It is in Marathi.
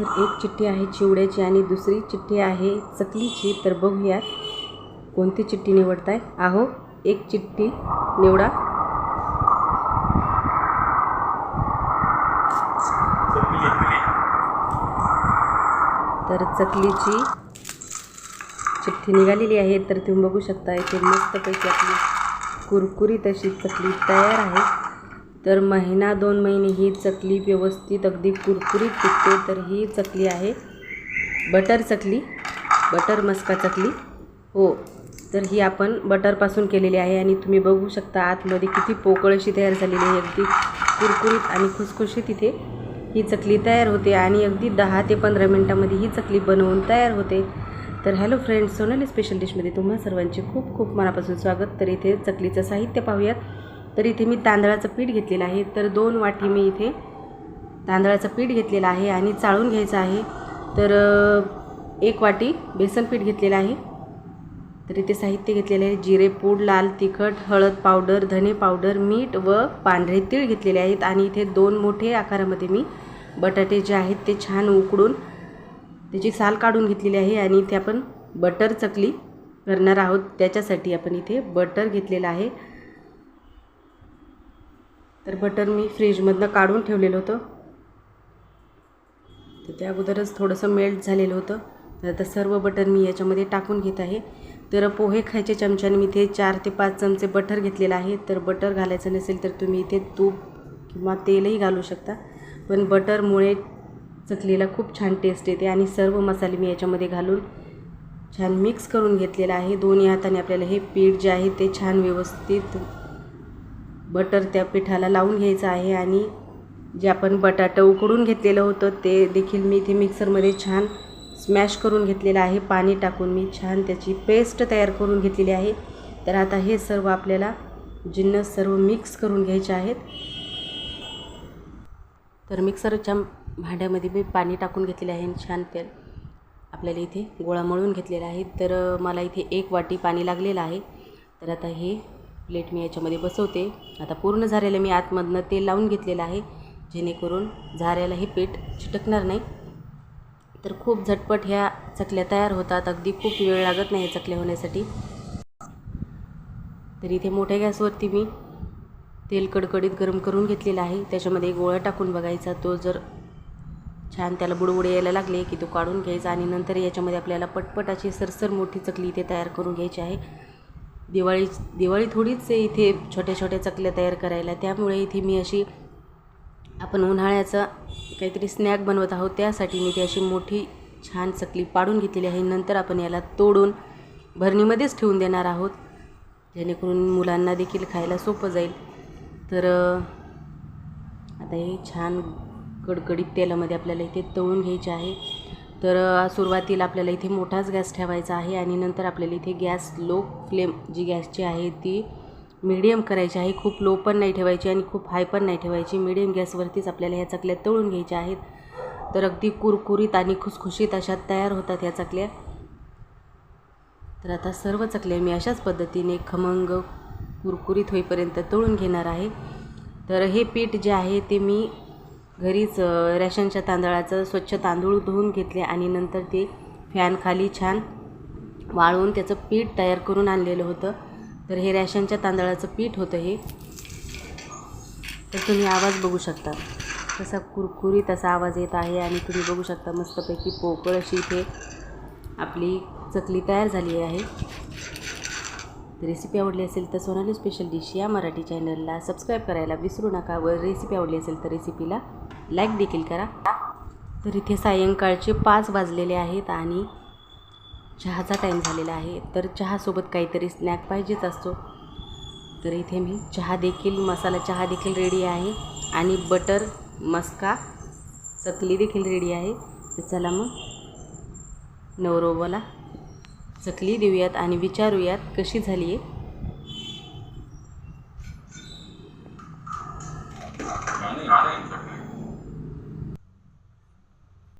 तर एक चिठ्ठी आहे चिवड्याची आणि दुसरी चिठ्ठी आहे चकलीची. तर बघूयात कोणती चिठ्ठी निवडताय? आहो एक चिठ्ठी निवडा. तर चकलीची चिठ्ठी निघालेली आहे. तर तुम्ही बघू शकता इथे मस्तपैकी आपली कुरकुरीत अशी चकली तयार आहे. तर महिना दोन महिने ही चकली व्यवस्थित अगदी कुरकुरीत टिकते तर ही चकली आहे बटर चकली बटर मस्का चकली. हो तर ही आपण बटरपासून केलेली आहे आणि तुम्ही बघू शकता आतमध्ये किती पोकळ अशी तयार झालेली आहे. अगदी कुरकुरीत आणि खुसखुशीत इथे ही चकली तयार होते आणि अगदी दहा ते पंधरा मिनटामध्ये ही चकली बनवून तयार होते. तर हॅलो फ्रेंड्स सोनाली स्पेशल डिशमध्ये तुम्हा सर्वांचे खूप खूप मनापासून स्वागत. तर इथे चकलीचं साहित्य पाहूयात. तर इथे मी तांदळाचं पीठ घेतलेलं आहे. तर दोन वाटी मी इथे तांदळाचं पीठ घेतलेलं आहे आणि चाळून घ्यायचं आहे. तर एक वाटी बेसन पीठ घेतलेलं आहे. तर इथे साहित्य घेतलेले आहे. जिरे पूड लाल तिखट हळद पावडर धने पावडर मीठ व पांढरे तीळ घेतलेले आहेत. आणि इथे दोन मोठे आकारामध्ये मी बटाटे जे आहेत ते छान उकडून त्याची साल काढून घेतलेली आहे आणि इथे आपण बटर चकली करणार आहोत. त्याच्यासाठी आपण इथे बटर घेतलेलं आहे. तर बटर मी फ्रीजमधनं काढून ठेवलेलं होतं. तर त्या अगोदरच थोडंसं मेल्ट झालेलं होतं. तर आता सर्व बटर मी याच्यामध्ये टाकून घेत आहे. तर पोहे खायच्या चमच्याने मी इथे चार ते पाच चमचे बटर घेतलेलं आहे. तर बटर घालायचं नसेल तर तुम्ही इथे तूप किंवा तेलही घालू शकता. पण बटरमुळे चकलीला खूप छान टेस्ट येते आणि सर्व मसाले मी याच्यामध्ये घालून छान मिक्स करून घेतलेलं आहे. दोन्ही हाताने आपल्याला हे पीठ जे आहे ते छान व्यवस्थित बटर त्या पिठाला लावून घ्यायचं आहे आणि जे आपण बटाटं उकडून घेतलेलं होतं ते देखील मी इथे मिक्सरमध्ये छान स्मॅश करून घेतलेलं आहे. पाणी टाकून मी छान त्याची पेस्ट तयार करून घेतलेली आहे. तर आता हे सर्व आपल्याला जिन्नस सर्व मिक्स करून घ्यायचे आहेत. तर मिक्सरच्या भांड्यामध्ये मी पाणी टाकून घेतलेले आहे आणि छान तेल आपल्याला इथे गोळा मळून घेतलेला आहे. तर मला इथे एक वाटी पाणी लागलेलं आहे. तर आता हे प्लेट मी याच्यामध्ये बसवते. आता पूर्ण झाऱ्याला मी आतमधनं तेल लावून घेतलेलं आहे. जेणेकरून झाऱ्याला हे पीठ चिटकणार नाही. तर खूप झटपट ह्या चकल्या तयार होतात. अगदी खूप वेळ लागत नाही चकल्या होण्यासाठी. तर इथे मोठ्या गॅसवरती मी तेल कडकडीत गरम करून घेतलेलं आहे. त्याच्यामध्ये गोळा टाकून बघायचा तो जर छान त्याला बुडबुडे यायला लागले की तो काढून घ्यायचा आणि नंतर याच्यामध्ये आपल्याला पटपट अशी सरसर मोठी चकली इथे तयार करून घ्यायची आहे. दिवाळी दिवाळी थोडीच आहे इथे छोट्या छोट्या चकल्या तयार करायला. त्यामुळे इथे मी अशी आपण उन्हाळ्याचा काहीतरी स्नॅक बनवत आहोत. त्यासाठी मी ती अशी मोठी छान चकली पाडून घेतलेली आहे. नंतर आपण याला तोडून भरणीमध्येच ठेवून देणार आहोत. जेणेकरून मुलांना देखील खायला सोपं जाईल. तर आता हे छान कडकडीत तेलामध्ये आपल्याला इथे तळून घ्यायचे आहे. तर सुरुवातीला आपल्याला इथे मोठाच गॅस ठेवायचा आहे आणि नंतर आपल्याला इथे गॅस लो फ्लेम जी गॅसची आहे ती मिडियम करायची आहे. खूप लो पण नाही ठेवायची आणि खूप हाय पण नाही ठेवायची. मीडियम गॅसवरतीच आपल्याला ह्या चकल्या तळून घ्यायच्या आहेत. तर अगदी कुरकुरीत आणि खुसखुशीत अशा तयार होतात ह्या चकल्या. तर आता सर्व चकल्या मी अशाच पद्धतीने खमंग कुरकुरीत होईपर्यंत तळून घेणार आहे. तर हे पीठ जे आहे ते मी घरीच रॅशनच्या तांदळाचं स्वच्छ तांदूळ धुवून घेतले आणि नंतर ते फॅनखाली छान वाळवून त्याचं पीठ तयार करून आणलेलं होतं. तर हे रॅशनच्या तांदळाचं पीठ होतं हे. तर तुम्ही आवाज बघू शकता. तसा कुरकुरीत असा आवाज येत आहे आणि तुम्ही बघू शकता मस्तपैकी पोकळ अशी इथे आपली चकली तयार झाली आहे. रेसिपी आवडली असेल तर सोनाली स्पेशल डिश या मराठी चॅनलला सबस्क्राईब करायला विसरू नका व रेसिपी आवडली असेल तर रेसिपीला लाईक देखील करा. तर इथे सायंकाळचे पाच वाजलेले आहेत आणि चहाचा टाईम झालेला आहे. तर चहासोबत काहीतरी स्नॅक पाहिजेच असतो. तर इथे मी चहा देखील मसाला चहा देखील रेडी आहे आणि बटर मस्का चकली देखील रेडी आहे. तर चला मग नवरोबाला चकली देऊयात आणि विचारूयात कशी झाली आहे